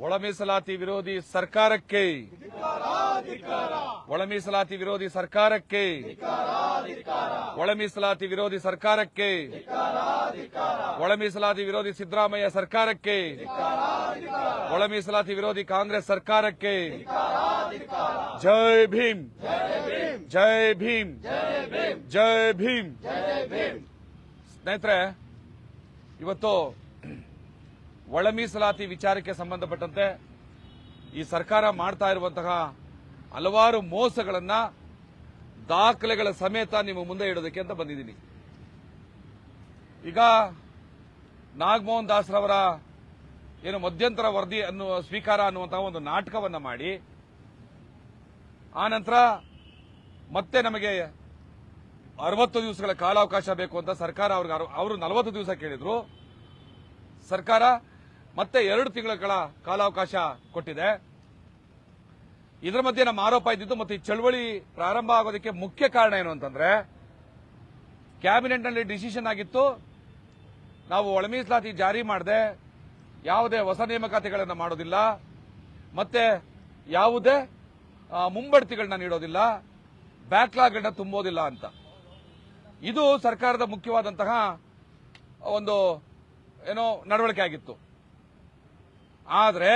ಒಳ ಮೀಸಲಾತಿ ವಿರೋಧಿ ಸರ್ಕಾರಕ್ಕೆ. ಒಳ ಮೀಸಲಾತಿ ವಿರೋಧಿ ಸರ್ಕಾರಕ್ಕೆ. ಒಳ ಮೀಸಲಾತಿ ವಿರೋಧಿ ಸರ್ಕಾರಕ್ಕೆ. ಒಳ ಮೀಸಲಾತಿ ವಿರೋಧಿ ಸಿದ್ದರಾಮಯ್ಯ ಸರ್ಕಾರಕ್ಕೆ. ಒಳ ಮೀಸಲಾತಿ ವಿರೋಧಿ ಕಾಂಗ್ರೆಸ್ ಸರ್ಕಾರಕ್ಕೆ. ಜೈ ಭೀಮ್. ಜೈ ಭೀಮ್. ಜೈ ಭೀಮ್. ಸ್ನೇಹಿತರೆ, ಇವತ್ತು ಒಳ ಮೀಸಲಾತಿ ವಿಚಾರಕ್ಕೆ ಸಂಬಂಧಪಟ್ಟಂತೆ ಈ ಸರ್ಕಾರ ಮಾಡ್ತಾ ಇರುವಂತಹ ಹಲವಾರು ಮೋಸಗಳನ್ನು ದಾಖಲೆಗಳ ಸಮೇತ ನಿಮ್ಮ ಮುಂದೆ ಇಡೋದಕ್ಕೆ ಅಂತ ಬಂದಿದ್ದೀನಿ. ಈಗ ನಾಗಮೋಹನ್ ದಾಸ್ರವರ ಏನು ಮಧ್ಯಂತರ ವರದಿ ಅನ್ನುವ ಸ್ವೀಕಾರ ಅನ್ನುವಂತಹ ಒಂದು ನಾಟಕವನ್ನ ಮಾಡಿ, ಆ ನಂತರ ಮತ್ತೆ ನಮಗೆ ಅರವತ್ತು ದಿವಸಗಳ ಕಾಲಾವಕಾಶ ಬೇಕು ಅಂತ ಸರ್ಕಾರ ಅವ್ರಿಗೆ ಅವರು ನಲವತ್ತು ದಿವಸ ಕೇಳಿದ್ರು. ಸರ್ಕಾರ ಮತ್ತೆ ಎರಡು ತಿಂಗಳ ಕಾಲಾವಕಾಶ ಕೊಟ್ಟಿದೆ. ಇದರ ಮಧ್ಯೆ ನಮ್ಮ ಆರೋಪ ಇದ್ದಿದ್ದು ಮತ್ತೆ ಈ ಚಳವಳಿ ಪ್ರಾರಂಭ ಆಗೋದಕ್ಕೆ ಮುಖ್ಯ ಕಾರಣ ಏನು ಅಂತಂದ್ರೆ, ಕ್ಯಾಬಿನೆಟ್ನಲ್ಲಿ ಡಿಸಿಷನ್ ಆಗಿತ್ತು. ನಾವು ಒಳ ಮೀಸಲಾತಿ ಜಾರಿ ಮಾಡದೆ. ಯಾವುದೇ ಹೊಸ ನೇಮಕಾತಿಗಳನ್ನು ಮಾಡೋದಿಲ್ಲ. ಮತ್ತೆ ಯಾವುದೇ ಮುಂಬಡ್ತಿಗಳನ್ನ ನೀಡೋದಿಲ್ಲ. ಬ್ಯಾಕ್ಲಾಗ್ಗಳನ್ನ ತುಂಬೋದಿಲ್ಲ ಅಂತ. ಇದು ಸರ್ಕಾರದ ಮುಖ್ಯವಾದಂತಹ ಒಂದು, ಏನೋ ನಡವಳಿಕೆ ಆಗಿತ್ತು. ಆದ್ರೆ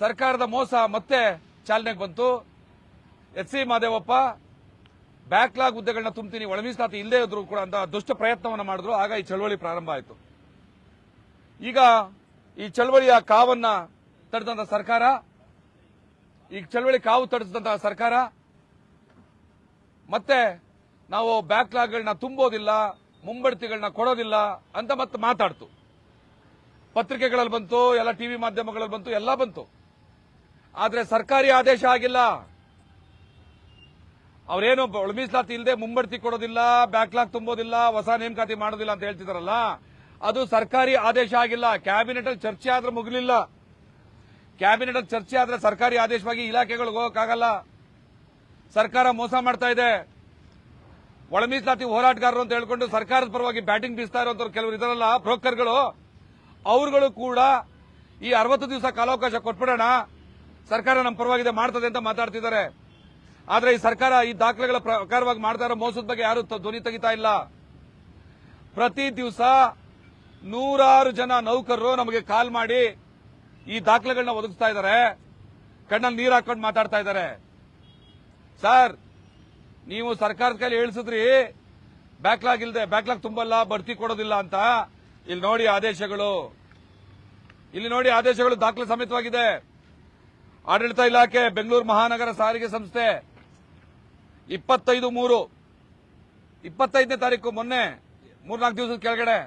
ಸರ್ಕಾರದ ಮೋಸ ಮತ್ತೆ ಚಾಲನೆಗೆ ಬಂತು. ಎಚ್ ಸಿ ಮಾದೇವಪ್ಪ, ಬ್ಯಾಕ್ಲಾಗ್ ಹುದ್ದೆಗಳನ್ನ ತುಂಬ್ತೀನಿ ಒಳ ಇಲ್ಲದೇ ಇಲ್ಲದೆ ಇದ್ರು ಕೂಡ ಅಂತ ದುಷ್ಟ ಪ್ರಯತ್ನವನ್ನು ಮಾಡಿದ್ರು. ಆಗ ಈ ಚಳವಳಿ ಪ್ರಾರಂಭ ಆಯಿತು. ಈಗ ಈ ಚಳವಳಿಯ ಕಾವನ್ನ ತಡೆದಂತ ಸರ್ಕಾರ, ಈ ಚಳವಳಿ ಕಾವು ತಡೆದಂತ ಸರ್ಕಾರ, ಮತ್ತೆ ನಾವು ಬ್ಯಾಕ್ಲಾಗ್ಗಳನ್ನ ತುಂಬೋದಿಲ್ಲ, ಮುಂಬಡ್ತಿಗಳನ್ನ ಕೊಡೋದಿಲ್ಲ ಅಂತ ಮತ್ತೆ ಮಾತಾಡ್ತು. ಪತ್ರಿಕೆಗಳಲ್ಲಿ ಬಂತು, ಎಲ್ಲ ಟಿವಿ ಮಾಧ್ಯಮಗಳಲ್ಲಿ ಬಂತು, ಎಲ್ಲ ಬಂತು. ಆದರೆ ಸರ್ಕಾರಿ ಆದೇಶ ಆಗಿಲ್ಲ. ಅವರೇನು ಮೀಸಲಾತಿ ಇಲ್ಲದೆ ಮುಂಬಡ್ತಿ ಕೊಡೋದಿಲ್ಲ ಬ್ಯಾಕ್ಲಾಗ್ ತುಂಬೋದಿಲ್ಲ, ಹೊಸ ನೇಮಕಾತಿ ಮಾಡೋದಿಲ್ಲ ಅಂತ ಹೇಳ್ತಿದಾರಲ್ಲ, ಅದು ಸರ್ಕಾರಿ ಆದೇಶ ಆಗಿಲ್ಲ. ಕ್ಯಾಬಿನೆಟ್ ಅಲ್ಲಿ ಚರ್ಚೆ ಆದ್ರೆ ಮುಗಿಲಿಲ್ಲ. ಕ್ಯಾಬಿನೆಟ್ ಅಲ್ಲಿ ಚರ್ಚೆ ಆದ್ರೆ ಸರ್ಕಾರಿ ಆದೇಶವಾಗಿ ಇಲಾಖೆಗಳಿಗೆ ಹೋಗಕ್ಕಾಗಲ್ಲ. ಸರ್ಕಾರ ಮೋಸ ಮಾಡ್ತಾ ಇದೆ. ಒಳಮೀಸಲಾತಿ ಹೋರಾಟಗಾರರು ಅಂತ ಹೇಳ್ಕೊಂಡು ಸರ್ಕಾರದ ಪರವಾಗಿ ಬ್ಯಾಟಿಂಗ್ ಬೀಸ್ತಾ ಇರುವಂತವ್ರು ಕೆಲವರು ಇದರಲ್ಲ, ಬ್ರೋಕರ್ಗಳು ಅವರುಗಳು ಕೂಡ ಈ ಅರವತ್ತು ದಿವಸ ಕಾಲಾವಕಾಶ ಕೊಟ್ಬಿಡೋಣ. ಸರ್ಕಾರ ನಮ್ಮ ಪರವಾಗಿದೆ, ಮಾಡ್ತದೆ ಅಂತ ಮಾತಾಡ್ತಿದ್ದಾರೆ. ಆದರೆ ಈ ಸರ್ಕಾರ ಈ ದಾಖಲೆಗಳ ಪ್ರಕಾರವಾಗಿ ಮಾಡ್ತಾ ಇರೋ ಮೋಸದ ಬಗ್ಗೆ ಯಾರು ಧ್ವನಿ ತೆಗಿತಾ ಇಲ್ಲ. ಪ್ರತಿ ದಿವಸ ನೂರಾರು ಜನ ನೌಕರರು ನಮಗೆ ಕಾಲ್ ಮಾಡಿ ಈ ದಾಖಲೆಗಳನ್ನ ಒದಗಿಸ್ತಾ ಇದ್ದಾರೆ. ಕಣ್ಣಲ್ಲಿ ನೀರು ಹಾಕೊಂಡು ಮಾತಾಡ್ತಾ ಇದ್ದಾರೆ. ಸರ್, ನೀವು ಸರ್ಕಾರದ ಕೈಲಿ ಹೇಳಿಸಿದ್ರಿ. ಬ್ಯಾಕ್ಲಾಗ್ ಇಲ್ಲದೆ ಬ್ಯಾಕ್ಲಾಗ್ ತುಂಬಲ್ಲ, ಬಡ್ತಿ ಕೊಡೋದಿಲ್ಲ ಅಂತ. ಇಲ್ಲಿ ನೋಡಿ ಆದೇಶಗಳು. ಇಲ್ಲಿ ನೋಡಿ ಆದೇಶಗಳು ದಾಖಲೆ ಸಮೇತವಾಗಿದೆ. ಆಡಳಿತ ಇಲಾಖೆ, ಬೆಂಗಳೂರು ಮಹಾನಗರ ಸಾರಿಗೆ ಸಂಸ್ಥೆ, ಇಪ್ಪತ್ತೈದು ಮೂರು. ಇಪ್ಪತ್ತೈದನೇ ತಾರೀಕು ಮೊನ್ನೆ, ಮೂರ್ನಾಲ್ಕು ದಿವಸದ ಕೆಳಗಡೆ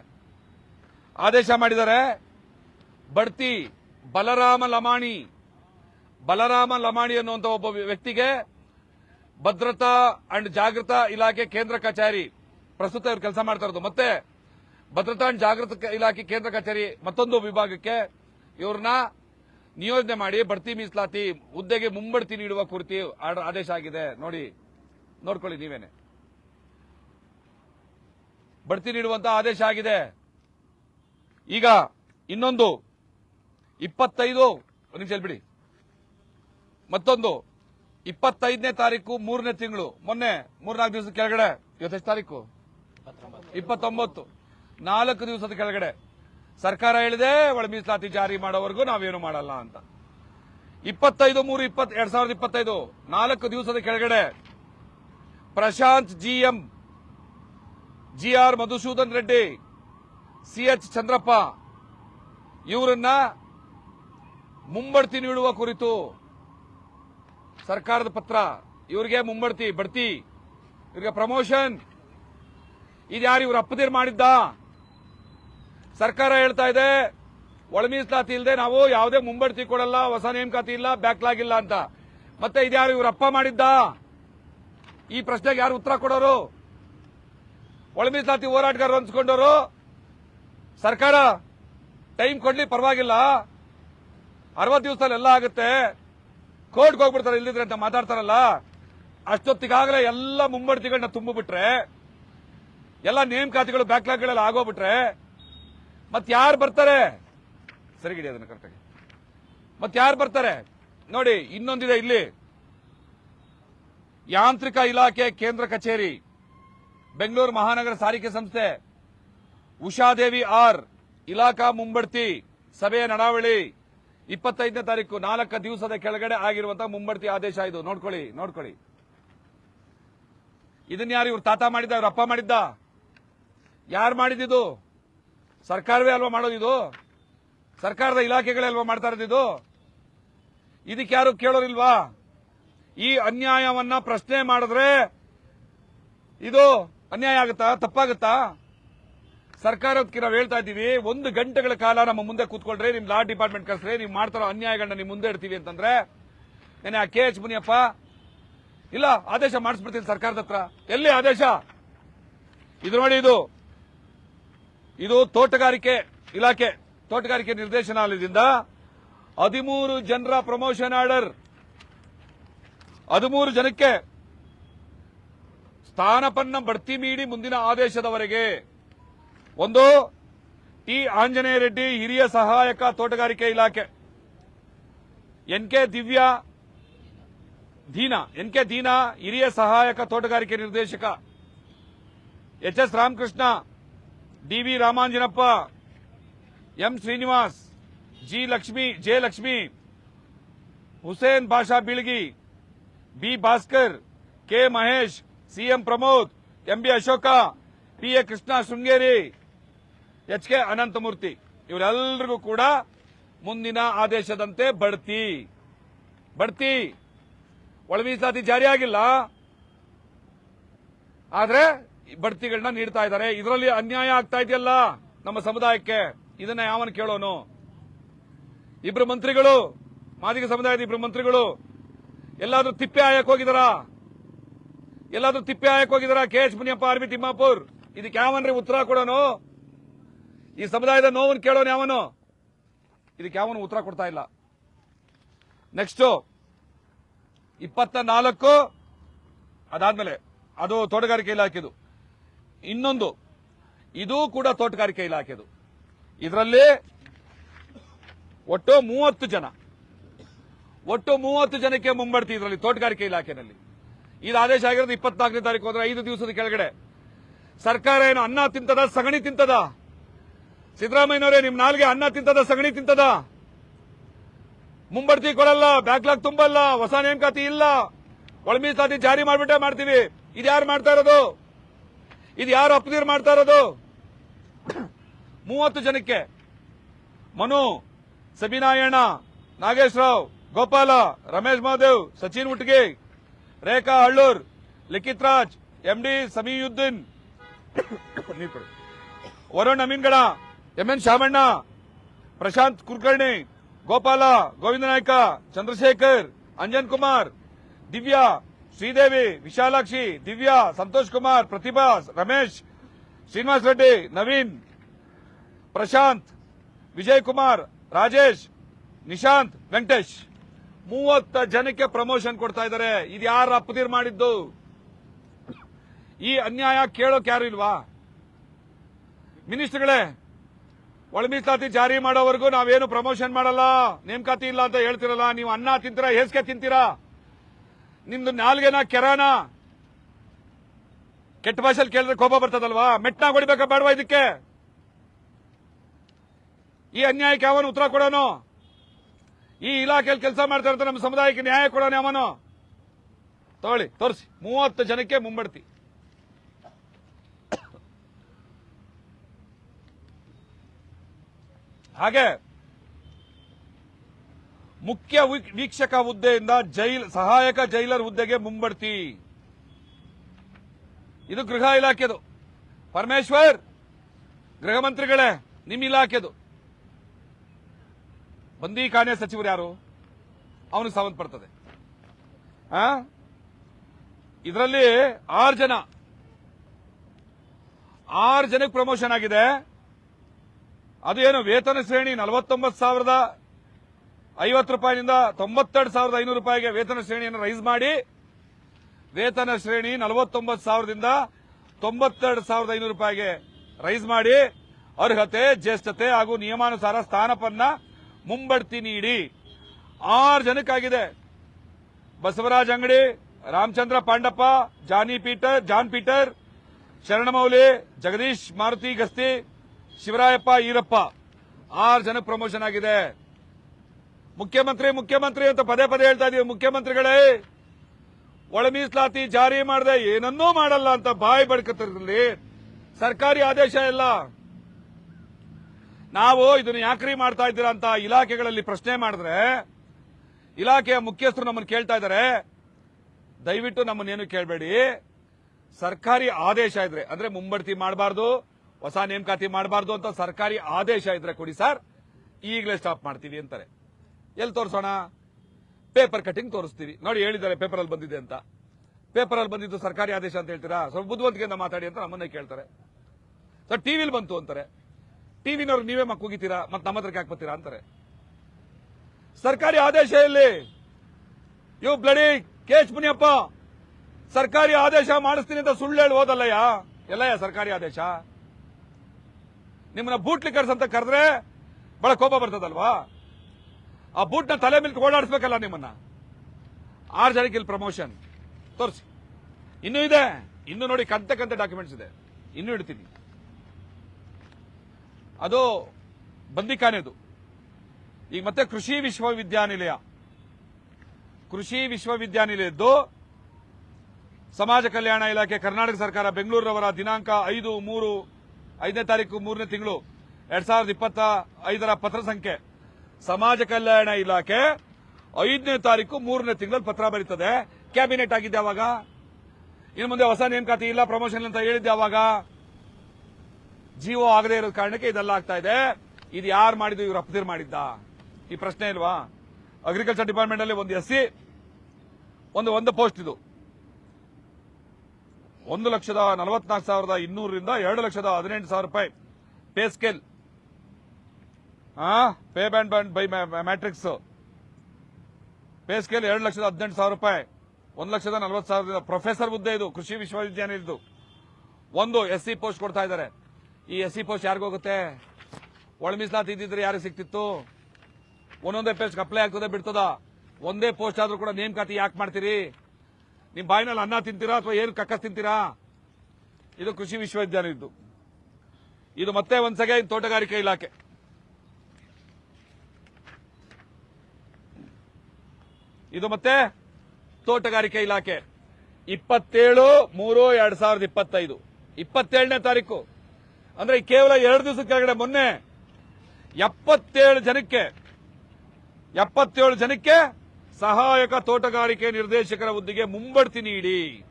ಆದೇಶ ಮಾಡಿದ್ದಾರೆ. ಬಡ್ತಿ ಬಲರಾಮ ಲಮಾಣಿ ಬಲರಾಮ ಲಮಾಣಿ ಅನ್ನುವಂಥ ಒಬ್ಬ ವ್ಯಕ್ತಿಗೆ ಭದ್ರತಾ ಅಂಡ್ ಜಾಗೃತ ಇಲಾಖೆ ಕೇಂದ್ರ ಕಚೇರಿ, ಪ್ರಸ್ತುತ ಇವರು ಕೆಲಸ ಮಾಡ್ತಾ ಇರೋದು. ಮತ್ತೆ ಭದ್ರತಾ ಜಾಗೃತ ಇಲಾಖೆ ಕೇಂದ್ರ ಕಚೇರಿ ಮತ್ತೊಂದು ವಿಭಾಗಕ್ಕೆ ಇವ್ರನ್ನ ನಿಯೋಜನೆ ಮಾಡಿ ಬಡ್ತಿ ಮೀಸಲಾತಿ ಹುದ್ದೆಗೆ ಮುಂಬಡ್ತಿ ನೀಡುವ ಕುರಿತು ಆದೇಶ ಆಗಿದೆ. ನೋಡಿ, ನೋಡ್ಕೊಳ್ಳಿ ನೀವೇನೆ. ಬಡ್ತಿ ನೀಡುವಂತ ಆದೇಶ ಆಗಿದೆ. ಈಗ ಇನ್ನೊಂದು ಇಪ್ಪತ್ತೈದು ನಿಮಿಷ ಬಿಡಿ ಮತ್ತೊಂದು ಇಪ್ಪತ್ತೈದನೇ ತಾರೀಕು ಮೂರನೇ ತಿಂಗಳು, ಮೊನ್ನೆ ಮೂರ್ನಾಲ್ಕು ದಿವಸದ ಕೆಳಗಡೆ ಇವತ್ತೆಷ್ಟು ತಾರೀಕು. ಇಪ್ಪತ್ತೊಂಬತ್ತು. ನಾಲ್ಕು ದಿವಸದ ಕೆಳಗಡೆ. ಸರ್ಕಾರ ಹೇಳಿದೆ, ಒಳ ಮೀಸಲಾತಿ ಜಾರಿ ಮಾಡೋವರೆಗೂ ನಾವೇನು ಮಾಡಲ್ಲ ಅಂತ. ಇಪ್ಪತ್ತೈದು, ಮೂರು ಇಪ್ಪತ್ ಎರಡ್ ಸಾವಿರದ ಇಪ್ಪತ್ತೈದು, ನಾಲ್ಕು ದಿವಸದ ಕೆಳಗಡೆ Prashanth GM G R Madhusudan Reddy C H Chandrappa, ಇವರನ್ನ ಮುಂಬಡ್ತಿ ನೀಡುವ ಕುರಿತು ಸರ್ಕಾರದ ಪತ್ರ, ಇವರಿಗೆ ಮುಂಬಡ್ತಿ, ಬಡ್ತಿ, ಇವರಿಗೆ ಪ್ರಮೋಷನ್, ಇದ್ಯಾರು ಇವ್ರ ಅಪ್ಪದಿರ್ ಮಾಡಿದ್ದ? ಸರ್ಕಾರ ಹೇಳ್ತಾ ಇದೆ, ಒಳಮೀಸಲಾತಿ ಇಲ್ಲದೆ ನಾವು ಯಾವುದೇ ಮುಂಬಡ್ತಿ ಕೊಡಲ್ಲ, ಹೊಸ ನೇಮಕಾತಿ ಇಲ್ಲ ಬ್ಯಾಕ್ಲಾಗ್ ಇಲ್ಲ ಅಂತ. ಮತ್ತೆ ಇದ್ಯಾರು ಇವ್ರ ಅಪ್ಪ ಮಾಡಿದ್ದ? ಈ ಪ್ರಶ್ನೆಗೆ ಯಾರು ಉತ್ತರ ಕೊಡೋರು? ಒಳಮೀಸಲಾತಿ ಹೋರಾಟಗಾರರು ಅನ್ಸ್ಕೊಂಡವರು ಸರ್ಕಾರ ಟೈಮ್ ಕೊಡ್ಲಿ ಪರವಾಗಿಲ್ಲ. ಅರವತ್ತು ದಿವಸದಲ್ಲಿ ಎಲ್ಲ ಆಗುತ್ತೆ. ಕೋರ್ಟ್ಗೆ ಹೋಗ್ಬಿಡ್ತಾರೆ ಇಲ್ಲಿದ್ರೆ ಅಂತ ಮಾತಾಡ್ತಾರಲ್ಲ. ಅಷ್ಟೊತ್ತಿಗಾಗಲೇ ಎಲ್ಲ ಮುಂಬಡ್ತಿಗಳನ್ನ ತುಂಬಿಬಿಟ್ರೆ, ಎಲ್ಲ ನೇಮಕಾತಿಗಳು ಬ್ಯಾಕ್ಲಾಗ್ಗಳೆಲ್ಲ ಆಗೋಗ್ಬಿಟ್ರೆ ಮತ್ತೆ ಯಾರು ಬರ್ತಾರೆ? ಸರಿಗಿಡಿ ಅದನ್ನ ಕರೆಕ್ಟಾಗಿ ಮತ್ತೆ ಯಾರು ಬರ್ತಾರೆ? ನೋಡಿ, ಇನ್ನೊಂದಿದೆ ಇಲ್ಲಿ. ಯಾಂತ್ರಿಕ ಇಲಾಖೆ ಕೇಂದ್ರ ಕಚೇರಿ, ಬೆಂಗಳೂರು ಮಹಾನಗರ ಸಾರಿಗೆ ಸಂಸ್ಥೆ, ಉಷಾದೇವಿ ಆರ್, ಇಲಾಖಾ ಮುಂಬಡ್ತಿ ಸಭೆಯ ನಡಾವಳಿ, ಇಪ್ಪತ್ತೈದನೇ ತಾರೀಕು, ನಾಲ್ಕು ದಿವಸದ ಕೆಳಗಡೆ ಆಗಿರುವಂತಹ ಮುಂಬಡ್ತಿ ಆದೇಶ ಇದು. ನೋಡ್ಕೊಳ್ಳಿ ನೋಡ್ಕೊಳ್ಳಿ. ಇದನ್ನ ಯಾರು ಇವ್ರ ತಾತ ಮಾಡಿದ್ದ, ಇವ್ರ ಅಪ್ಪ ಮಾಡಿದ್ದ? ಯಾರು ಮಾಡಿದ್ದು ಸರ್ಕಾರವೇ ಅಲ್ವಾ ಇದು? ಸರ್ಕಾರದ ಇಲಾಖೆಗಳೇ ಅಲ್ವಾ ಮಾಡ್ತಾ ಇರೋದಿದು ಇದಕ್ಕೆ ಯಾರು ಕೇಳೋರಿಲ್ವಾ? ಈ ಅನ್ಯಾಯವನ್ನ ಪ್ರಶ್ನೆ ಮಾಡಿದ್ರೆ ಇದು ಅನ್ಯಾಯ ಆಗುತ್ತಾ? ತಪ್ಪಾಗುತ್ತಾ? ಸರ್ಕಾರಕ್ಕೆ ನಾವು ಹೇಳ್ತಾ ಇದ್ದೀವಿ, ಒಂದು ಗಂಟೆಗಳ ಕಾಲ ನಮ್ಮ ಮುಂದೆ ಕೂತ್ಕೊಳ್ರೆ, ನಿಮ್ ಲಾ ಡಿಪಾರ್ಟ್ಮೆಂಟ್ ಕಳ್ಸ್ರಿ ನೀವು ಮಾಡ್ತಾರೋ ಅನ್ಯಾಯಗಳನ್ನ ನಿಮ್ ಮುಂದೆ ಇಡ್ತೀವಿ ಅಂತಂದ್ರೆ ನೆನೆ ಆ ಕೆ ಎಚ್ ಮುನಿಯಪ್ಪ, ಇಲ್ಲ, ಆದೇಶ ಮಾಡಿಸ್ಬಿಡ್ತೀನಿ ಸರ್ಕಾರದ ಹತ್ರ. ಎಲ್ಲಿ ಆದೇಶ? ಇದು ನೋಡಿ ಇದು. ಇದು ತೋಟಗಾರಿಕೆ ಇಲಾಖೆ ತೋಟಗಾರಿಕೆ ನಿರ್ದೇಶನಾಲಯದಿಂದ ಹದಿಮೂರು ಜನರ ಪ್ರಮೋಷನ್ ಆರ್ಡರ್. ಹದಿಮೂರು ಜನಕ್ಕೆ ಸ್ಥಾನಪನ್ನ ಬಡ್ತಿ ಮೀಡಿ ಮುಂದಿನ ಆದೇಶದವರೆಗೆ. ಒಂದು, ಟಿ. ಆಂಜನೇಯ ರೆಡ್ಡಿ, ಹಿರಿಯ ಸಹಾಯಕ ತೋಟಗಾರಿಕೆ ಇಲಾಖೆ. ಎನ್. ಕೆ. ದಿವ್ಯಾ, ದೀನಾ, ಎನ್. ಕೆ. ದೀನಾ, ಹಿರಿಯ ಸಹಾಯಕ ತೋಟಗಾರಿಕೆ ನಿರ್ದೇಶಕ. H. S. Ramakrishna DV Ramanjanappa, M Srinivas, G Lakshmi, J Lakshmi, Hussain Basha Bilgi, B Bhaskar, K Mahesh, CM Pramod MB Ashoka, P A Krishna Sringeri, H K Ananthamurthy. ಇವರೆಲ್ಲರಿಗೂ ಕೂಡ ಮುಂದಿನ ಆದೇಶದಂತೆ ಬಡ್ತಿ. ಬಡ್ತಿ. ಒಳ ಮೀಸಲಾತಿ ಜಾರಿಯಾಗಿಲ್ಲ. ಆದರೆ ಬಡ್ತಿಗಳನ್ನ ನೀಡ್ತಾ ಇದ್ದಾರೆ. ಇದರಲ್ಲಿ ಅನ್ಯಾಯ ಆಗ್ತಾ ಇದೆಯಲ್ಲ ನಮ್ಮ ಸಮುದಾಯಕ್ಕೆ? ಇದನ್ನ ಯಾವನ್ ಕೇಳೋನು? ಇಬ್ರು ಮಂತ್ರಿಗಳು, ಮಾದಿಗ ಸಮುದಾಯದ ಇಬ್ರು ಮಂತ್ರಿಗಳು, ಎಲ್ಲಾದ್ರೂ ತಿಪ್ಪೆ ಆಯಕ್ ಹೋಗಿದಾರ? ಎಲ್ಲಾದ್ರೂ ತಿಪ್ಪೆ ಆಯಕ್ ಹೋಗಿದಾರ ಕೆ ಎಚ್ ಮುನಿಯಪ್ಪ ಆರ್ಮಿ ತಿಮ್ಮಾಪುರ್? ಇದಕ್ಕೆ ಯಾವನ್ರಿ ಉತ್ತರ ಕೊಡೋನು? ಈ ಸಮುದಾಯದ ನೋವನ್ ಕೇಳೋನು ಯಾವನು? ಇದಕ್ಕೆ ಯಾವನು ಉತ್ತರ ಕೊಡ್ತಾ ಇಲ್ಲ. ನೆಕ್ಸ್ಟ್ ಇಪ್ಪತ್ತ ನಾಲ್ಕು ಅದಾದ್ಮೇಲೆ ಅದು ತೋಟಗಾರಿಕೆ ಇಲಾಖೆದು. ಇನ್ನೊಂದು. ಇದು ಕೂಡ ತೋಟಗಾರಿಕೆ ಇಲಾಖೆದು. ಇದರಲ್ಲಿ ಒಟ್ಟು ಮೂವತ್ತು ಜನ. ಒಟ್ಟು ಮೂವತ್ತು ಜನಕ್ಕೆ ಮುಂಬಡ್ತಿ ಇದರಲ್ಲಿ ತೋಟಗಾರಿಕೆ ಇಲಾಖೆನಲ್ಲಿ. ಇದು ಆದೇಶ ಆಗಿರೋದು ಇಪ್ಪತ್ನಾಲ್ಕನೇ ತಾರೀಕು ಹೋದ್ರೆ ಐದು ದಿವಸದ ಕೆಳಗಡೆ. ಸರ್ಕಾರ ಏನು ಅನ್ನ ತಿಂತದ, ಸಗಣಿ ತಿಂತದ? ಸಿದ್ದರಾಮಯ್ಯನವರೇ, ನಿಮ್ ನಾಲ್ಗೆ ಅನ್ನ ತಿಂತದ, ಸಗಣಿ ತಿಂತದ? ಮುಂಬಡ್ತಿ ಕೊಡಲ್ಲ ಬ್ಯಾಕ್ಲಾಗ್ ತುಂಬಲ್ಲ, ಹೊಸ ನೇಮಕಾತಿ ಇಲ್ಲ. ಒಳಮೀಸಾತಿ ಜಾರಿ ಮಾಡ್ಬಿಟ್ಟೆ ಮಾಡ್ತೀವಿ. ಇದು ಯಾರು ಮಾಡ್ತಾ ಇರೋದು? ಇದು ಯಾರು ಅಪ್ದೀರ್ ಮಾಡ್ತಾ ಇರೋದು? ಮೂವತ್ತು ಜನಕ್ಕೆ. ಮನು ಸಬಿನಾಯಣ್ಣ ನಾಗೇಶ್ ರಾವ್ ಗೋಪಾಲ, ರಮೇಶ್ ಮಹಾದೇವ್, ಸಚಿನ್ ಉಟ್ಗಿ, ರೇಖಾ ಹಳ್ಳೂರ್ ಲಿಖಿತ್ ರಾಜ್, ಎಂಡಿ ಸಮೀಯುದ್ದೀನ್. ವರುಣ್ ಅಮೀನ್ಗಡ ಎಂಎನ್ ಶಾಮಣ್ಣ ಪ್ರಶಾಂತ್ ಕುಲಕರ್ಣಿ, ಗೋಪಾಲ, ಗೋವಿಂದ ನಾಯ್ಕ, ಚಂದ್ರಶೇಖರ್, ಅಂಜನ್ ಕುಮಾರ್, ದಿವ್ಯಾ ಶ್ರೀದೇವಿ, ವಿಶಾಲಾಕ್ಷಿ, ದಿವ್ಯಾ, ಸಂತೋಷ್ ಕುಮಾರ್, ಪ್ರತಿಭಾ, ರಮೇಶ್, ಶ್ರೀನಿವಾಸ್ ರೆಡ್ಡಿ, ನವೀನ್, ಪ್ರಶಾಂತ್, ವಿಜಯ್ ಕುಮಾರ್, ರಾಜೇಶ್, ನಿಶಾಂತ್, ವೆಂಕಟೇಶ್. ಮೂವತ್ತ ಜನಕ್ಕೆ ಪ್ರಮೋಷನ್ ಕೊಡ್ತಾ ಇದ್ದಾರೆ. ಇದು ಯಾರು ಅಪ್ಪದೀರ್ ಮಾಡಿದ್ದು? ಈ ಅನ್ಯಾಯ ಕೇಳೋಕೆ ಯಾರು ಇಲ್ವಾ? ಮಿನಿಸ್ಟರ್ಗಳೇ ಒಳ ಮೀಸಲಾತಿ ಜಾರಿ ಮಾಡೋವರೆಗೂ ನಾವೇನು ಪ್ರಮೋಷನ್ ಮಾಡಲ್ಲ? ನೇಮಕಾತಿ ಇಲ್ಲ ಅಂತ ಹೇಳ್ತಿರಲ್ಲ? ನೀವು ಅನ್ನ ತಿಂತೀರಾ, ಹೇಸ್ಗೆ ತಿಂತೀರಾ? ನಿಮ್ದು ನಾಲ್ಗೆನ ಕೆರಾನ? ಕೆಟ್ಟ ಭಾಷೆಯಲ್ಲಿ ಕೇಳಿದ್ರೆ ಕೋಪ ಬರ್ತದಲ್ವಾ? ಮೆಟ್ನ ಹೊಡಿಬೇಕಾ ಬೇಡವಾ ಇದಕ್ಕೆ? ಈ ಅನ್ಯಾಯಕ್ಕೆ ಅವನು ಉತ್ತರ ಕೊಡೋನು? ಈ ಇಲಾಖೆಯಲ್ಲಿ ಕೆಲಸ ಮಾಡ್ತಾ ಇರ್ತಾರೆ ನಮ್ಮ ಸಮುದಾಯಕ್ಕೆ ನ್ಯಾಯ ಕೊಡೋಣ ಯಾವನು? ತಗೊಳ್ಳಿ, ತೋರಿಸಿ. ಮೂವತ್ತು ಜನಕ್ಕೆ ಮುಂಬಡ್ತಿ. ಹಾಗೆ ಮುಖ್ಯ ವೀಕ್- ವೀಕ್ಷಕ ಹುದ್ದೆಯಿಂದ ಜೈಲ್, ಸಹಾಯಕ ಜೈಲರ್ ಹುದ್ದೆಗೆ ಮುಂಬಡ್ತಿ. ಇದು ಗೃಹ ಇಲಾಖೆದು. ಪರಮೇಶ್ವರ್, ಗೃಹ ಮಂತ್ರಿಗಳೇ ನಿಮ್ಮ ಇಲಾಖೆದು. ಬಂದೀಖಾನೆ ಸಚಿವರು ಯಾರು? ಅವನಿಗೆ ಸಂಬಂಧಪಡ್ತದೆ ಇದರಲ್ಲಿ ಆರು ಜನ. ಆರು ಜನಕ್ಕೆ ಪ್ರಮೋಷನ್ ಆಗಿದೆ. ಅದು ಏನು ವೇತನ ಶ್ರೇಣಿ ನಲವತ್ತೊಂಬತ್ತು ಸಾವಿರದ ಐವತ್ತು ರೂಪಾಯಿನಿಂದ ತೊಂಬತ್ತೆರಡು ಸಾವಿರದ ಐನೂರು ರೂಪಾಯಿಗೆ ವೇತನ ಶ್ರೇಣಿಯನ್ನು ರೈಸ್ ಮಾಡಿ, ವೇತನ ಶ್ರೇಣಿ ನಲವತ್ತೊಂಬತ್ತು ಸಾವಿರದಿಂದ ತೊಂಬತ್ತೆರಡು ಸಾವಿರದ ಐನೂರು ರೂಪಾಯಿಗೆ ರೈಸ್ ಮಾಡಿ, ಅರ್ಹತೆ, ಜ್ಯೇಷ್ಠತೆ ಹಾಗೂ ನಿಯಮಾನುಸಾರ ಸ್ಥಾನಪನ್ನ ಮುಂಬಡ್ತಿ ನೀಡಿ. ಆರು ಜನಕ್ಕಾಗಿದೆ. Basavaraj Angadi, Ramachandra Pandappa, Johnny Peter, John Peter Sharanamouli Jagadish Maruti Gasti, Shivarayappa Irappa. ಆರು ಜನಕ್ಕೆ ಪ್ರಮೋಷನ್ ಆಗಿದೆ. ಮುಖ್ಯಮಂತ್ರಿ ಮುಖ್ಯಮಂತ್ರಿ ಅಂತ ಪದೇ ಪದೇ ಹೇಳ್ತಾ ಇದೀವಿ. ಮುಖ್ಯಮಂತ್ರಿಗಳೇ ಒಳ ಮೀಸಲಾತಿ ಜಾರಿ ಮಾಡದೆ ಏನನ್ನೂ ಮಾಡಲ್ಲ ಅಂತ ಬಾಯಿ ಬಡ್ಕತ್ತಿರಲಿ ಸರ್ಕಾರಿ ಆದೇಶ ಇಲ್ಲ. ನಾವು ಇದನ್ನು ಯಾಕ್ರಿ ಮಾಡ್ತಾ ಇದ್ದೀರಾ ಅಂತ ಇಲಾಖೆಗಳಲ್ಲಿ ಪ್ರಶ್ನೆ ಮಾಡಿದ್ರೆ, ಇಲಾಖೆಯ ಮುಖ್ಯಸ್ಥರು ನಮ್ಮನ್ನು ಕೇಳ್ತಾ ಇದ್ದಾರೆ. ದಯವಿಟ್ಟು ನಮ್ಮನ್ನೇನು ಕೇಳಬೇಡಿ. ಸರ್ಕಾರಿ ಆದೇಶ ಇದ್ರೆ, ಅಂದ್ರೆ ಮುಂಬಡ್ತಿ ಮಾಡಬಾರ್ದು, ಹೊಸ ನೇಮಕಾತಿ ಮಾಡಬಾರ್ದು ಅಂತ ಸರ್ಕಾರಿ ಆದೇಶ ಇದ್ರೆ ಕೊಡಿ ಸರ್. ಈಗಲೇ ಸ್ಟಾಪ್ ಮಾಡ್ತೀವಿ ಅಂತಾರೆ. ಎಲ್ಲಿ ತೋರಿಸೋಣ? ಪೇಪರ್ ಕಟಿಂಗ್ ತೋರಿಸ್ತೀವಿ. ನೋಡಿ ಹೇಳಿದ್ದಾರೆ ಪೇಪರ್ ಅಲ್ಲಿ ಬಂದಿದೆ ಅಂತ. ಪೇಪರ್ ಅಲ್ಲಿ ಬಂದಿದ್ದು ಸರ್ಕಾರಿ ಆದೇಶ ಅಂತ ಹೇಳ್ತೀರಾ? ಸ್ವಲ್ಪ ಬುದ್ಧಿವಂತಿಕೆಯಿಂದ ಮಾತಾಡಿ ಅಂತ ನಮ್ಮನ್ನೇ ಕೇಳ್ತಾರೆ. ಸರ್ ಟಿವಿಲಿ ಬಂತು ಅಂತಾರೆ. ಟಿವಿನವ್ರು ನೀವೇ ಮಕ್ಕ ಹೋಗಿತೀರಾ ಮತ್ತೆ ನಮ್ಮ ಹತ್ರಕ್ಕೆ ಹಾಕ್ಬತ್ತೀರಾ ಅಂತಾರೆ. ಸರ್ಕಾರಿ ಆದೇಶ ಇಲ್ಲಿ ಯು ಬ್ಲಡಿ ಕೇಶ್ ಮುನಿಯಪ್ಪ, ಸರ್ಕಾರಿ ಆದೇಶ ಮಾಡಿಸ್ತೀನಿ ಅಂತ ಸುಳ್ಳು ಹೇಳಿ ಹೋದಲ್ಲಯ್ಯ? ಎಲ್ಲಯ್ಯ ಸರ್ಕಾರಿ ಆದೇಶ? ನಿಮ್ಮನ್ನ ಬೂಟ್ಲಿ ಕರ್ಸ್ ಅಂತ ಕರೆದ್ರೆ ಬಹಳ ಕೋಪ ಬರ್ತದಲ್ವಾ? ಆ ಬೂಟ್ನ ತಲೆ ಮೇಲೆ ಓಡಾಡಿಸ್ಬೇಕಲ್ಲ ನಿಮ್ಮನ್ನ? ಆರು ಜನಕ್ಕೆ ಇಲ್ಲಿ ಪ್ರಮೋಷನ್ ತೋರಿಸಿ. ಇನ್ನೂ ಇದೆ. ಇನ್ನು ನೋಡಿ ಕಂತೆ ಕಂತೆ ಡಾಕ್ಯುಮೆಂಟ್ಸ್ ಇದೆ. ಇನ್ನೂ ಇಡ್ತೀನಿ. ಅದು ಬಂದಿಕಾನೆದು ಈಗ ಮತ್ತೆ ಕೃಷಿ ವಿಶ್ವವಿದ್ಯಾನಿಲಯ. ಕೃಷಿ ವಿಶ್ವವಿದ್ಯಾನಿಲಯದ್ದು ಸಮಾಜ ಕಲ್ಯಾಣ ಇಲಾಖೆ ಕರ್ನಾಟಕ ಸರ್ಕಾರ ಬೆಂಗಳೂರವರ ದಿನಾಂಕ ಐದು ಮೂರು ಐದನೇ ತಾರೀಕು ಮೂರನೇ ತಿಂಗಳು. ಎರಡ್ ಸಾವಿರದ ಇಪ್ಪತ್ತ ಐದರ ಪತ್ರ ಸಂಖ್ಯೆ. ಸಮಾಜ ಕಲ್ಯಾಣ ಇಲಾಖೆ ಐದನೇ ತಾರೀಕು ಮೂರನೇ ತಿಂಗಳಲ್ಲಿ ಪತ್ರ ಬರೀತದೆ. ಕ್ಯಾಬಿನೆಟ್ ಆಗಿದ್ದೆ ಅವಾಗ. ಇನ್ನು ಮುಂದೆ ಹೊಸ ನೇಮಕಾತಿ ಇಲ್ಲ ಪ್ರಮೋಷನ್ ಅಂತ ಹೇಳಿದ್ದೆ ಅವಾಗ. ಜೀವೋ ಆಗದೆ ಇರೋ ಕಾರಣಕ್ಕೆ ಇದೆಲ್ಲ ಆಗ್ತಾ ಇದೆ. ಇದು ಯಾರು ಮಾಡಿದ್ದು, ಇವ್ರು ಅಪ್ಪದಿರ್ ಮಾಡಿದ್ದ? ಈ ಪ್ರಶ್ನೆ ಇಲ್ವಾ? ಅಗ್ರಿಕಲ್ಚರ್ ಡಿಪಾರ್ಟ್ಮೆಂಟ್ ಅಲ್ಲಿ ಒಂದು ಎಸ್ ಸಿ ಒಂದು ಒಂದು ಪೋಸ್ಟ್ ಇದು. ಒಂದು ಲಕ್ಷದ ನಲವತ್ನಾಲ್ಕು ಸಾವಿರದ ಇನ್ನೂರರಿಂದ ಎರಡು ಲಕ್ಷದ ಹದಿನೆಂಟು ಸಾವಿರ ರೂಪಾಯಿ pay scale pay band band by matrix pay scale ಎರಡು ಲಕ್ಷದ ಹದಿನೆಂಟು ಸಾವಿರ ರೂಪಾಯಿ, ಒಂದು ಲಕ್ಷದ ನಲವತ್ತು ಸಾವಿರದ ಪ್ರೊಫೆಸರ್ ಹುದ್ದೆ ಇದು, ಕೃಷಿ ವಿಶ್ವವಿದ್ಯಾನಿಲಯದ್ದು. ಒಂದು ಎಸ್ ಸಿ ಪೋಸ್ಟ್ ಕೊಡ್ತಾ ಇದ್ದಾರೆ. ಈ ಎಸ್ ಸಿ ಪೋಸ್ಟ್ ಯಾರಿಗೋಗುತ್ತೆ ಒಳ ಮೀಸಲಾತಿ ಇದ್ದಿದ್ರೆ ಯಾರಿಗೆ ಸಿಕ್ತಿತ್ತು ಒಂದೊಂದೇ ಪೇಸ್ಟ್ ಅಪ್ಲೈ ಆಗ್ತದೆ, ಬಿಡ್ತದ? ಒಂದೇ ಪೋಸ್ಟ್ ಆದ್ರೂ ಕೂಡ ನೇಮಕಾತಿ ಯಾಕೆ ಮಾಡ್ತೀರಿ? ನಿಮ್ಮ ಬಾಯಿನಲ್ಲಿ ಅನ್ನ ತಿಂತೀರಾ ಅಥವಾ ಏನು ಕಕ್ಕಸ್ ತಿಂತೀರಾ? ಇದು ಕೃಷಿ ವಿಶ್ವವಿದ್ಯಾನಿಲಯದ್ದು. ಇದು ಮತ್ತೆ ಒಂದ್ಸಗೆ ತೋಟಗಾರಿಕೆ ಇಲಾಖೆ. ಇದು ಮತ್ತೆ ತೋಟಗಾರಿಕೆ ಇಲಾಖೆ. ಇಪ್ಪತ್ತೇಳು, ಮೂರು, ಎರಡ್ ಸಾವಿರದ ಇಪ್ಪತ್ತೈದು. ಇಪ್ಪತ್ತೇಳನೇ ತಾರೀಕು. ಅಂದ್ರೆ ಕೇವಲ ಎರಡು ದಿವಸದ ಕೆಳಗಡೆ ಮೊನ್ನೆ ಎಪ್ಪತ್ತೇಳು ಜನಕ್ಕೆ ಎಪ್ಪತ್ತೇಳು ಜನಕ್ಕೆ ಸಹಾಯಕ ತೋಟಗಾರಿಕೆ ನಿರ್ದೇಶಕರ ಹುದ್ದೆಗೆ ಮುಂಬಡ್ತಿ ನೀಡಿ.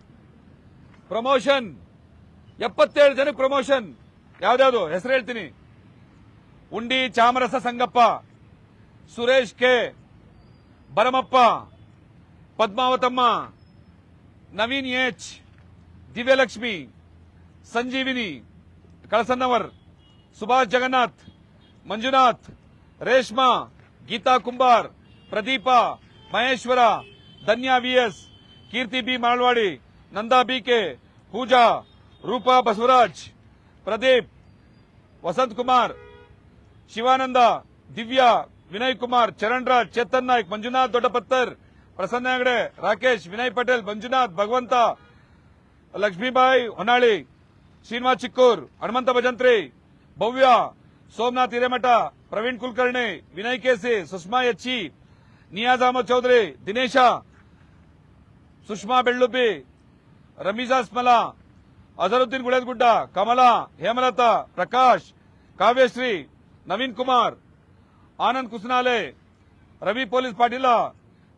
ಪ್ರಮೋಷನ್. ಎಪ್ಪತ್ತೇಳು ಜನಕ್ಕೆ ಪ್ರಮೋಷನ್. ಯಾವ್ದಾವ್ದು ಹೆಸರು ಹೇಳ್ತೀನಿ. ಉಂಡಿ Chamarasa Sangappa. Suresh K. Bharamappa Padmavathamma Naveen H Divyalakshmi Sanjeevini Kalasannavar Subhash Jagannath Manjunath Reshma Geetha Kumbar Pradeepa Maheshwara Dhanya V S Keerthi B Malwadi Nanda B K Pooja Roopa Basavaraj Pradeep Vasanth Kumar Shivananda Divya Vinay Kumar Charan Raj Chetan Naik, Manjunath Doddapattar, Prasanna Hegde, Rakesh, Vinay Patel, Manjunath, Bhagavanta, Lakshmibai, Honnali, Srinivas Chikkur, Hanumanta Bhajantri, Bhavya, Somanath Hiremath, Praveen Kulkarni, Vinay KC, Sushma HC, Niyaz Ahmed Chaudhary, Dinesha, Sushma Bellubbi, Ramija ಸ್ಮಲಾ, Azaruddin Guledagudda, Kamala, Hemalatha, Prakash, Kavyashree, Naveen Kumar Anand Kusnale, Ravi police Patil,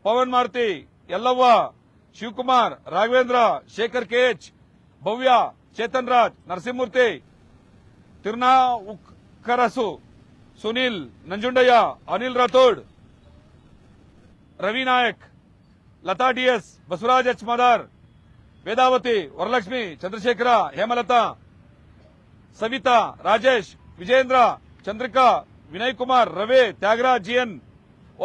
Pavan Maruti, Yallavva, Shivakumar, Raghavendra, Shekhar K H, Bhavya, Chetan Raj, Narasimhamurthy ತಿರ್ನಾ ಉಕ್ಕರಸು Sunil, Nanjundaiah, Anil Rathod, Ravi Naik, Latha D S, Basavaraj H Madar, Vedavathi, Varalakshmi, Chandrashekhara, Hemalatha, Savitha, Rajesh, Vijendra, Chandrika Vinay Kumar, Ravi, Thyagaraj G N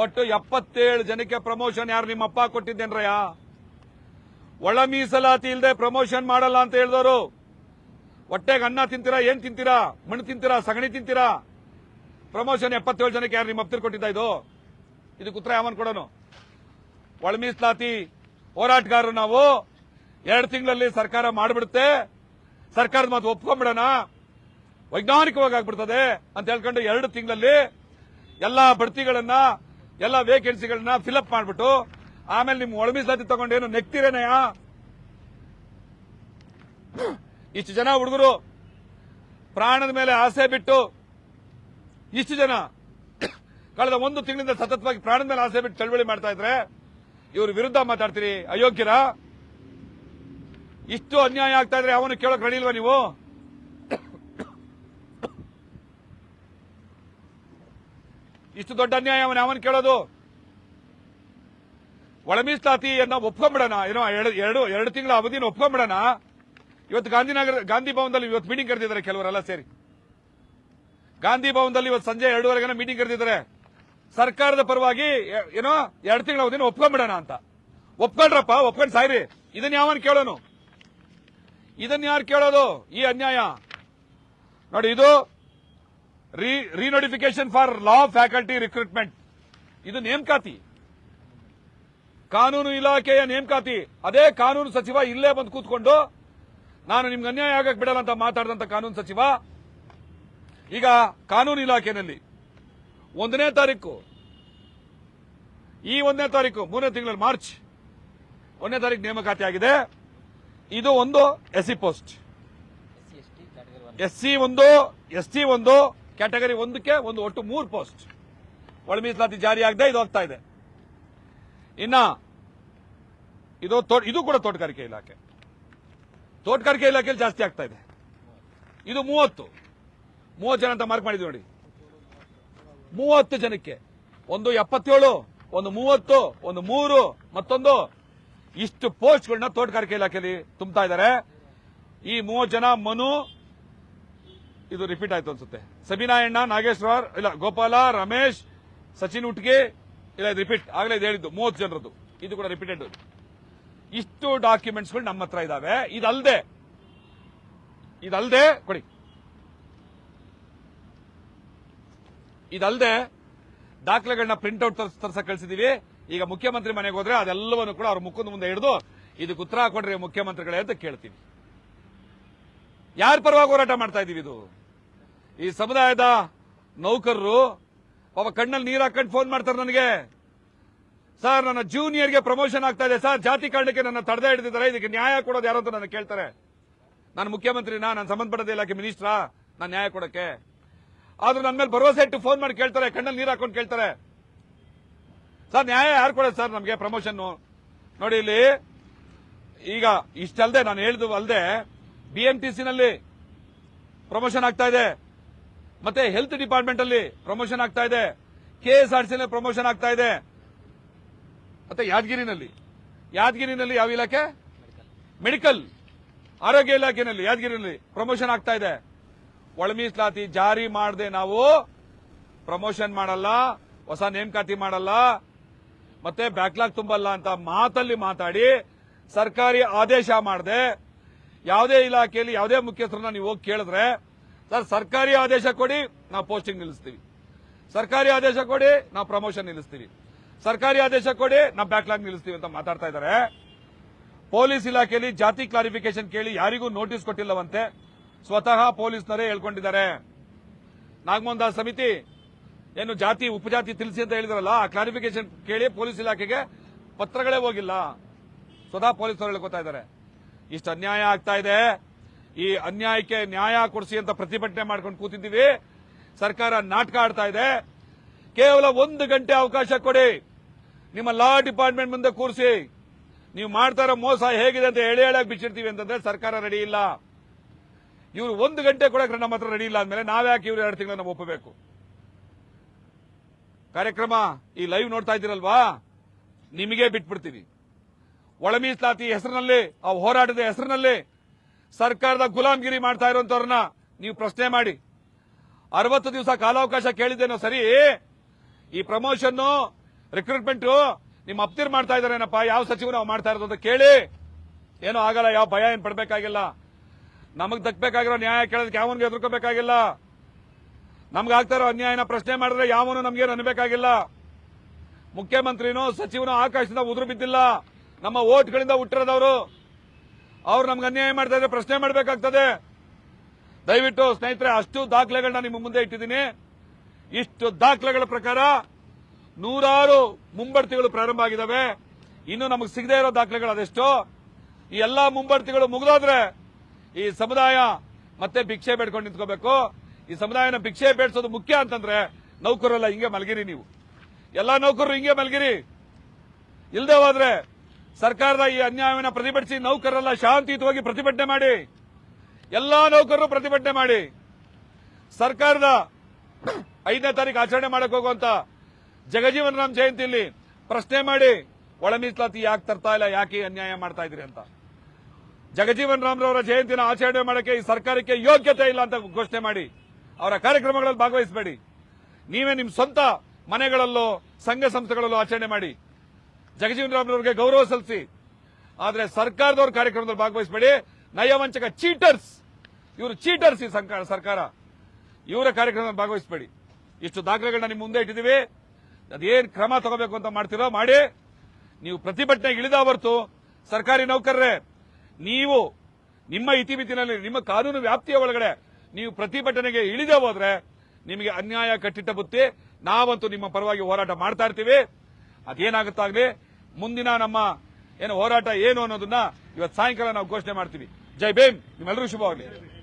ಒಟ್ಟು ಎಪ್ಪತ್ತೇಳು ಜನಕ್ಕೆ promotion ಯಾರು ನಿಮ್ಮಪ್ಪ ಕೊಟ್ಟಿದ್ದೇನ್ರಯ್ಯ? ಒಳ ಮೀಸಲಾತಿ ಇಲ್ಲದೆ promotion ಮಾಡಲ್ಲ ಅಂತ ಹೇಳಿದವರು. ಹೊಟ್ಟೆಗೆ ಅನ್ನ ತಿಂತೀರಾ, ಏನ್ ತಿಂತೀರಾ? ಮಣ್ಣು ತಿಂತೀರಾ, ಸಗಣಿ ತಿಂತೀರಾ? ಪ್ರಮೋಷನ್ ಎಪ್ಪತ್ತೇಳು ಜನಕ್ಕೆ ಯಾರು ನಿಮ್ಮ ಅಪ್ತಿರ್ ಕೊಟ್ಟಿದ್ದ ಇದು? ಇದಕ್ಕೆ ಉತ್ತರ ಯಾವನ್ ಕೊಡೋನು? ಒಳ ಮೀಸಲಾತಿ ಹೋರಾಟಗಾರರು ನಾವು. ಎರಡು ತಿಂಗಳಲ್ಲಿ ಸರ್ಕಾರ ಮಾಡಿಬಿಡುತ್ತೆ. ಸರ್ಕಾರದ ಮಾತು ಒಪ್ಕೊಂಡ್ಬಿಡೋಣ. ವೈಜ್ಞಾನಿಕವಾಗಿ ಆಗ್ಬಿಡ್ತದೆ ಅಂತ ಹೇಳ್ಕೊಂಡು ಎರಡು ತಿಂಗಳಲ್ಲಿ ಎಲ್ಲಾ ಬಡ್ತಿಗಳನ್ನ, ಎಲ್ಲ ವೇಕೆನ್ಸಿಗಳನ್ನ ಫಿಲಪ್ ಮಾಡ್ಬಿಟ್ಟು, ಆಮೇಲೆ ನಿಮ್ ಒಳ ಮೀಸಲಾತಿ ತಗೊಂಡೇನು ನೆಕ್ತಿರೇನಯ್ಯ? ಇಷ್ಟು ಜನ ಹುಡುಗರು, ಪ್ರಾಣದ ಮೇಲೆ ಆಸೆ ಬಿಟ್ಟು, ಇಷ್ಟು ಜನ ಕಳೆದ ಒಂದು ತಿಂಗಳಿಂದ ಸತತವಾಗಿ ಪ್ರಾಣದ ಮೇಲೆ ಆಸೆ ಬಿಟ್ಟು ಚಳವಳಿ ಮಾಡ್ತಾ ಇದ್ರೆ, ಇವ್ರ ವಿರುದ್ಧ ಮಾತಾಡ್ತೀರಿ. ಅಯೋಗ್ಯರ? ಇಷ್ಟು ಅನ್ಯಾಯ ಆಗ್ತಾ ಇದ್ರೆ ಅವನು ಕೇಳೋಕೆ ರೆಡಿ ನೀವು? ಇಷ್ಟು ದೊಡ್ಡ ಅನ್ಯಾಯ ಅವನ ಯಾವನ್ ಕೇಳೋದು? ಒಳ ಮೀಸಲಾತಿಯನ್ನ ಒಪ್ಕೊಂಡ್ಬಿಡೋಣ ಏನೋ ಎರಡು ಎರಡು ತಿಂಗಳ ಅವಧಿನ ಒಪ್ಕೊಂಡ್ಬಿಡೋಣ ಇವತ್ತು ಗಾಂಧಿನಗರ, ಗಾಂಧಿ ಭವನದಲ್ಲಿ ಇವತ್ತು ಮೀಟಿಂಗ್ ಕರೆದಿದ್ದಾರೆ ಕೆಲವರೆಲ್ಲ ಸೇರಿ. ಗಾಂಧಿ ಭವನದಲ್ಲಿ ಇವತ್ತು ಸಂಜೆ ಎರಡೂವರೆಗೆ ಮೀಟಿಂಗ್ ಕರೆದಿದ್ದಾರೆ. ಸರ್ಕಾರದ ಪರವಾಗಿ ಏನೋ ಎರಡು ತಿಂಗಳ ಅವಧಿನ ಒಪ್ಕೊಂಡ್ಬಿಡೋಣ ಅಂತ. ಒಪ್ಕೊಂಡ್ರಪ್ಪ, ಒಪ್ಕೊಂಡ್ ಸಾಯ್ರಿ. ಇದನ್ನ ಯಾವನ್ ಕೇಳೋನು? ಇದನ್ನ ಯಾರು ಕೇಳೋದು? ಈ ಅನ್ಯಾಯ. ನೋಡಿ, ಇದು re renotification for law faculty recruitment ಇದು ನೇಮಕಾತಿ. ಕಾನೂನು ಇಲಾಖೆಯ ನೇಮಕಾತಿ. ಅದೇ ಕಾನೂನು ಸಚಿವ ಇಲ್ಲೇ ಬಂದು ಕೂತ್ಕೊಂಡು, ನಾನು ನಿಮ್ಗೆ ಅನ್ಯಾಯ ಆಗಕ್ಕೆ ಬಿಡಲ್ಲ ಅಂತ ಮಾತಾಡಿದಂತ ಕಾನೂನು ಸಚಿವ. ಈಗ ಕಾನೂನು ಇಲಾಖೆಯಲ್ಲಿ ಒಂದನೇ ತಾರೀಕು, ಈ ಒಂದನೇ ತಾರೀಕು, ಮೂರನೇ ತಿಂಗಳಲ್ಲಿ ಮಾರ್ಚ್, ಒಂದನೇ ತಾರೀಕು ನೇಮಕಾತಿ ಆಗಿದೆ. ಇದು ಒಂದು S C post. S C ಒಂದು ಎಸ್ ಟಿ ಒಂದು ಕ್ಯಾಟಗರಿ ಒಂದಕ್ಕೆ ಒಂದು ಒಟ್ಟು ಮೂರು ಪೋಸ್ಟ್. ಒಳ ಮೀಸಲಾತಿ ಜಾರಿ ಆಗದೆ ಇದು ಹೋಗ್ತಾ ಇದೆ. ಇನ್ನ ಇದು ಇದು ಕೂಡ ತೋಟಗಾರಿಕೆ ಇಲಾಖೆ. ತೋಟಗಾರಿಕೆ ಇಲಾಖೆಯಲ್ಲಿ ಜಾಸ್ತಿ ಆಗ್ತಾ ಇದೆ. ಇದು ಮೂವತ್ತು. ಮೂವತ್ತು ಜನ ಅಂತ ಮಾರ್ಕ್ ಮಾಡಿದ್ವಿ ನೋಡಿ. ಮೂವತ್ತು ಜನಕ್ಕೆ. ಒಂದು ಎಪ್ಪತ್ತೇಳು, ಒಂದು ಮೂವತ್ತು, ಒಂದು ಮೂರು, ಮತ್ತೊಂದು. ಇಷ್ಟು ಪೋಸ್ಟ್ಗಳನ್ನ ತೋಟಗಾರಿಕೆ ಇಲಾಖೆಯಲ್ಲಿ ತುಂಬ್ತಾ ಇದ್ದಾರೆ. ಈ ಮೂವತ್ತು ಜನ ಮನು ಇದು ರಿಪೀಟ್ ಆಯ್ತು ಅನ್ಸುತ್ತೆ. ಸಬಿನಾಯಣ್ಣ ನಾಗೇಶ್ವರ್ ಇಲ್ಲ, ಗೋಪಾಲ, ರಮೇಶ್, ಸಚಿನ್ ಉಟ್ಗೆ, ಇಲ್ಲ, ಇದು ರಿಪೀಟ್ ಆಗಲೇ ಇದು ಹೇಳಿದ್ದು, ಮೂವತ್ತು ಜನರದ್ದು. ಇದು ಕೂಡ ರಿಪೀಟೆಡ್ ಇಷ್ಟು ಡಾಕ್ಯುಮೆಂಟ್ಸ್ಗಳು ನಮ್ಮ ಹತ್ರ ಇದಾವೆ. ಇದಲ್ದೆ ಇದಲ್ದೆ, ಕೊಡಿ. ಇದಲ್ದೆ ದಾಖಲೆಗಳನ್ನ ಪ್ರಿಂಟ್ಔಟ್ ತರ್ಸಕ್ ಕಳಿಸಿದೀವಿ. ಈಗ ಮುಖ್ಯಮಂತ್ರಿ ಮನೆಗೆ ಹೋದ್ರೆ ಅದೆಲ್ಲವನ್ನು ಕೂಡ ಅವ್ರ ಮುಖದ ಮುಂದೆ ಹಿಡಿದು ಇದಕ್ಕೆ ಉತ್ತರ ಕೊಡ್ರಿ ಮುಖ್ಯಮಂತ್ರಿಗಳೇ ಅಂತ ಕೇಳ್ತೀವಿ. ಯಾರ ಪರವಾಗಿ ಹೋರಾಟ ಮಾಡ್ತಾ ಇದೀವಿ ಇದು? ಈ ಸಮುದಾಯದ ನೌಕರರು, ಪಾಪ ಕಣ್ಣಲ್ಲಿ ನೀರ್ ಹಾಕೊಂಡು ಫೋನ್ ಮಾಡ್ತಾರೆ ನನಗೆ. ಸರ್, ನನ್ನ ಜೂನಿಯರ್ಗೆ ಪ್ರಮೋಷನ್ ಆಗ್ತಾ ಇದೆ. ಸರ್, ಜಾತಿ ಕಾರಣಕ್ಕೆ ನನ್ನ ತಡೆದೇ ಹಿಡಿದಿದ್ದಾರೆ. ಇದಕ್ಕೆ ನ್ಯಾಯ ಕೊಡೋದು ಯಾರು ಅಂತ ನನಗೆ ಕೇಳ್ತಾರೆ. ನಾನು ಮುಖ್ಯಮಂತ್ರಿನಾ? ನಾನು ಸಂಬಂಧಪಟ್ಟದ ಇಲಾಖೆ ಮಿನಿಸ್ಟ್ರಾ? ನಾನು ನ್ಯಾಯ ಕೊಡಕ್ಕೆ. ಆದ್ರೂ ನನ್ನ ಮೇಲೆ ಭರವಸೆ ಇಟ್ಟು ಫೋನ್ ಮಾಡಿ ಕೇಳ್ತಾರೆ. ಕಣ್ಣಲ್ಲಿ ನೀರು ಹಾಕೊಂಡು ಕೇಳ್ತಾರೆ. ಸರ್, ನ್ಯಾಯ ಯಾರು ಕೊಡೋದು ಸರ್ ನಮಗೆ ಪ್ರಮೋಷನ್ ನೋಡಿ ಇಲ್ಲಿ, ಈಗ ಇಷ್ಟಲ್ದೆ ನಾನು ಹೇಳಿದ್ದು ಅಲ್ಲದೆ ಬಿಎಂಟಿಸಿ ನಲ್ಲಿ ಪ್ರಮೋಷನ್ ಆಗ್ತಾ ಇದೆ. ಮತ್ತೆ ಹೆಲ್ತ್ ಡಿಪಾರ್ಟ್ಮೆಂಟ್ ಅಲ್ಲಿ ಪ್ರಮೋಷನ್ ಆಗ್ತಾ ಇದೆ. ಕೆಎಸ್ಆರ್ಸಿ ನಲ್ಲಿ ಪ್ರಮೋಷನ್ ಆಗ್ತಾ ಇದೆ. ಮತ್ತೆ ಯಾದಗಿರಿನಲ್ಲಿ. ಯಾದಗಿರಿನಲ್ಲಿ ಯಾವ ಇಲಾಖೆ? ಮೆಡಿಕಲ್ ಆರೋಗ್ಯ ಇಲಾಖೆಯಲ್ಲಿ ಯಾದಗಿರಿನಲ್ಲಿ ಪ್ರಮೋಷನ್ ಆಗ್ತಾ ಇದೆ. ಒಳ ಮೀಸಲಾತಿ ಜಾರಿ ಮಾಡದೆ ನಾವು. ಪ್ರಮೋಷನ್ ಮಾಡಲ್ಲ. ಹೊಸ ನೇಮಕಾತಿ ಮಾಡಲ್ಲ. ಮತ್ತೆ ಬ್ಯಾಕ್ಲಾಗ್ ತುಂಬಲ್ಲ ಅಂತ ಮಾತಲ್ಲಿ ಮಾತಾಡಿ ಸರ್ಕಾರಿ ಆದೇಶ ಮಾಡದೆ. ಯಾವುದೇ ಇಲಾಖೆಯಲ್ಲಿ ಯಾವುದೇ ಮುಖ್ಯಸ್ಥರನ್ನ ನೀವು ಹೋಗಿ ಕೇಳಿದ್ರೆ ಸರ್, ಸರ್ಕಾರಿ ಆದೇಶ ಕೊಡಿ, ನಾವು ಪೋಸ್ಟಿಂಗ್ ನಿಲ್ಲಿಸ್ತೀವಿ. ಸರ್ಕಾರಿ ಆದೇಶ ಕೊಡಿ, ನಾವು ಪ್ರಮೋಷನ್ ನಿಲ್ಲಿಸ್ತೀವಿ. ಸರ್ಕಾರಿ ಆದೇಶ ಕೊಡಿ, ನಾವು ಬ್ಯಾಕ್ಲಾಗ್ ನಿಲ್ಲಿಸ್ತೀವಿ ಅಂತ ಮಾತಾಡ್ತಾ ಇದ್ದಾರೆ ಪೊಲೀಸ್ ಇಲಾಖೆಯಲ್ಲಿ ಜಾತಿ ಕ್ಲಾರಿಫಿಕೇಶನ್ ಕೇಳಿ ಯಾರಿಗೂ ನೋಟಿಸ್ ಕೊಟ್ಟಿಲ್ಲವಂತೆ ಸ್ವತಃ ಪೊಲೀಸ್ನವರೇ ಹೇಳ್ಕೊಂಡಿದ್ದಾರೆ. ನಾಗಮೋಹನ್ ಸಮಿತಿ ಏನು ಜಾತಿ, ಉಪಜಾತಿ ತಿಳಿಸಿ ಅಂತ ಹೇಳಿದಾರಲ್ಲ, ಆ ಕ್ಲಾರಿಫಿಕೇಶನ್ ಕೇಳಿ ಪೊಲೀಸ್ ಇಲಾಖೆಗೆ ಪತ್ರಗಳೇ ಹೋಗಿಲ್ಲ. ಸ್ವತಃ ಪೊಲೀಸರು ಹೇಳ್ಕೊತಾ ಇದ್ದಾರೆ ಇಷ್ಟು ಅನ್ಯಾಯ ಆಗ್ತಾ ಇದೆ. ಈ ಅನ್ಯಾಯಕ್ಕೆ ನ್ಯಾಯ ಕೊಡಿಸಿ ಅಂತ ಪ್ರತಿಭಟನೆ ಮಾಡ್ಕೊಂಡು ಕೂತಿದ್ದೀವಿ. ಸರ್ಕಾರ ನಾಟಕ ಆಡ್ತಾ ಇದೆ. ಕೇವಲ ಒಂದು ಗಂಟೆ ಅವಕಾಶ ಕೊಡಿ. ನಿಮ್ಮ ಲಾ ಡಿಪಾರ್ಟ್ಮೆಂಟ್ ಮುಂದೆ ಕೂರಿಸಿ. ನೀವು ಮಾಡ್ತಾ ಮೋಸ ಹೇಗಿದೆ ಅಂತ ಎಳೆ ಹೇಳಕ್ ಬಿಚ್ಚಿರ್ತೀವಿ ಅಂತಂದ್ರೆ ಸರ್ಕಾರ ರೆಡಿ ಇಲ್ಲ. ಇವರು ಒಂದು ಗಂಟೆ ಕೊಡಕ್ಕೆ ನಮ್ಮ ಹತ್ರ ರೆಡಿ ಇಲ್ಲ ಅಂದ್ಮೇಲೆ ನಾವ್ಯಾಕೆ ಇವ್ರು ಎರಡು ತಿಂಗಳನ್ನ ಒಪ್ಪಬೇಕು? ಕಾರ್ಯಕ್ರಮ ಈ ಲೈವ್ ನೋಡ್ತಾ ಇದ್ದೀರಲ್ವಾ? ನಿಮಗೆ ಬಿಟ್ಬಿಡ್ತೀವಿ ಒಳ ಮೀಸಲಾತಿ ಹೆಸರಿನಲ್ಲಿ, ಆ ಹೋರಾಟದ ಹೆಸರಿನಲ್ಲಿ ಸರ್ಕಾರದ ಗುಲಾಮಗಿರಿ ಮಾಡ್ತಾ ಇರುವಂತವ್ರನ್ನ ನೀವು ಪ್ರಶ್ನೆ ಮಾಡಿ. ಅರವತ್ತು ದಿವಸ ಕಾಲಾವಕಾಶ ಕೇಳಿದ್ದೇನೋ ಸರಿ? ಈ ಪ್ರಮೋಷನ್ ರಿಕ್ರೂಟ್ಮೆಂಟ್ ನಿಮ್ಮ ಅಪ್ತಿರ್ ಮಾಡ್ತಾ ಇದಾರೇನಪ್ಪ ಯಾವ ಸಚಿವ ನಾವು ಮಾಡ್ತಾ ಇರೋದು ಅಂತ ಕೇಳಿ. ಏನೂ ಆಗಲ್ಲ, ಯಾವ ಭಯ ಏನು ಪಡಬೇಕಾಗಿಲ್ಲ. ನಮಗೆ ದಕ್ಬೇಕಾಗಿರೋ ನ್ಯಾಯ ಕೇಳೋದಕ್ಕೆ ಯಾವನಿಗೆ ಎದುರ್ಕೋಬೇಕಾಗಿಲ್ಲ ನಮ್ಗೆ ಆಗ್ತಾ ಇರೋ ಅನ್ಯಾಯನ ಪ್ರಶ್ನೆ ಮಾಡಿದ್ರೆ ಯಾವನು ನಮ್ಗೇನು ಅನ್ಬೇಕಾಗಿಲ್ಲ. ಮುಖ್ಯಮಂತ್ರಿನೂ, ಸಚಿವನು ಆಕಾಶದಿಂದ ಉದುರು ಬಿದ್ದಿಲ್ಲ. ನಮ್ಮ ಓಟ್ಗಳಿಂದ ಹುಟ್ಟಿರೋದವರು. ಅವ್ರು ನಮ್ಗೆ ಅನ್ಯಾಯ ಮಾಡ್ತಾ ಇದ್ರೆ ಪ್ರಶ್ನೆ ಮಾಡಬೇಕಾಗ್ತದೆ. ದಯವಿಟ್ಟು ಸ್ನೇಹಿತರೆ, ಅಷ್ಟು ದಾಖಲೆಗಳನ್ನ ನಿಮ್ಮ ಮುಂದೆ ಇಟ್ಟಿದ್ದೀನಿ. ಇಷ್ಟು ದಾಖಲೆಗಳ ಪ್ರಕಾರ ನೂರಾರು ಮುಂಬಡ್ತಿಗಳು ಪ್ರಾರಂಭ ಆಗಿದ್ದಾವೆ ಇನ್ನು ನಮಗೆ ಸಿಗದೇ ಇರೋ ದಾಖಲೆಗಳು ಅದೆಷ್ಟು? ಈ ಎಲ್ಲಾ ಮುಂಬಡ್ತಿಗಳು ಮುಗಿದೋದ್ರೆ ಈ ಸಮುದಾಯ ಮತ್ತೆ ಭಿಕ್ಷೆ ಬೇಡ್ಕೊಂಡು ನಿಂತ್ಕೋಬೇಕು. ಈ ಸಮುದಾಯನ ಭಿಕ್ಷೆ ಬೇಡಿಸೋದು ಮುಖ್ಯ ಅಂತಂದ್ರೆ ನೌಕರರೆಲ್ಲ ಹಿಂಗೆ ಮಲಗಿರಿ ನೀವು. ಎಲ್ಲಾ ನೌಕರರು ಹಿಂಗೆ ಮಲಗಿರಿ. ಇಲ್ಲದೆ ಹೋದ್ರೆ ಸರ್ಕಾರದ ಈ ಅನ್ಯಾಯವನ್ನು ಪ್ರತಿಭಟಿಸಿ ನೌಕರರೆಲ್ಲ ಶಾಂತಿಯುತವಾಗಿ ಪ್ರತಿಭಟನೆ ಮಾಡಿ, ಎಲ್ಲಾ ನೌಕರರು ಪ್ರತಿಭಟನೆ ಮಾಡಿ, ಸರ್ಕಾರದ ಐದನೇ ತಾರೀಕು ಆಚರಣೆ ಮಾಡಕ್ ಹೋಗುವಂತ ಜಗಜೀವನ ರಾಮ್ ಜಯಂತಿಯಲ್ಲಿ ಪ್ರಶ್ನೆ ಮಾಡಿ, ಒಳ ಮೀಸಲಾತಿ ಯಾಕೆ ತರ್ತಾ ಇಲ್ಲ, ಯಾಕೆ ಅನ್ಯಾಯ ಮಾಡ್ತಾ ಇದ್ರಿ ಅಂತ. ಜಗಜೀವನ್ ರಾಮ್ರವರ ಜಯಂತಿನ ಆಚರಣೆ ಮಾಡಕ್ಕೆ ಈ ಸರ್ಕಾರಕ್ಕೆ ಯೋಗ್ಯತೆ ಇಲ್ಲ ಅಂತ ಘೋಷಣೆ ಮಾಡಿ, ಅವರ ಕಾರ್ಯಕ್ರಮಗಳಲ್ಲಿ ಭಾಗವಹಿಸಬೇಡಿ. ನೀವೇ ನಿಮ್ಮ ಸ್ವಂತ ಮನೆಗಳಲ್ಲೋ, ಸಂಘ ಸಂಸ್ಥೆಗಳಲ್ಲೋ ಆಚರಣೆ ಮಾಡಿ ಜಗಜೀವನ್ ರಾಮ್ರವರಿಗೆ ಗೌರವ ಸಲ್ಲಿಸಿ. ಆದರೆ ಸರ್ಕಾರದವ್ರ ಕಾರ್ಯಕ್ರಮದಲ್ಲಿ ಭಾಗವಹಿಸಬೇಡಿ. ನಯವಂಚಕ ಚೀಟರ್ಸ್. ಇವರು ಚೀಟರ್ಸ್ ಈ ಸರ್ಕಾರ ಇವರ ಕಾರ್ಯಕ್ರಮದಲ್ಲಿ ಭಾಗವಹಿಸಬೇಡಿ. ಇಷ್ಟು ದಾಖಲೆಗಳನ್ನ ನಿಮ್ಮ ಮುಂದೆ ಇಟ್ಟಿದ್ದೀವಿ ಅದೇನು ಕ್ರಮ ತಗೋಬೇಕು ಅಂತ ಮಾಡ್ತಿರೋ ಮಾಡಿ. ನೀವು ಪ್ರತಿಭಟನೆಗೆ ಇಳಿದ ಹೊರತು ಸರ್ಕಾರಿ ನೌಕರರೇ, ನೀವು ನಿಮ್ಮ ಇತಿಮಿತಿನಲ್ಲಿ, ನಿಮ್ಮ ಕಾನೂನು ವ್ಯಾಪ್ತಿಯ ಒಳಗಡೆ ನೀವು ಪ್ರತಿಭಟನೆಗೆ ಇಳಿದೇ ಹೋದ್ರೆ ನಿಮಗೆ ಅನ್ಯಾಯ ಕಟ್ಟಿಟ್ಟ ಬುತ್ತಿ ನಾವಂತೂ ನಿಮ್ಮ ಪರವಾಗಿ ಹೋರಾಟ ಮಾಡ್ತಾ ಇರ್ತೀವಿ. ಅದೇನಾಗುತ್ತಾಗ್ಲಿ ಮುಂದಿನ ನಮ್ಮ ಏನು ಹೋರಾಟ ಏನು ಅನ್ನೋದನ್ನ ಇವತ್ತು ಸಾಯಂಕಾಲ ನಾವು ಘೋಷಣೆ ಮಾಡ್ತೀವಿ. ಜೈ ಭೀಮ್. ನಿಮ್ಮೆಲ್ಲರೂ ಶುಭವಾಗಲಿ.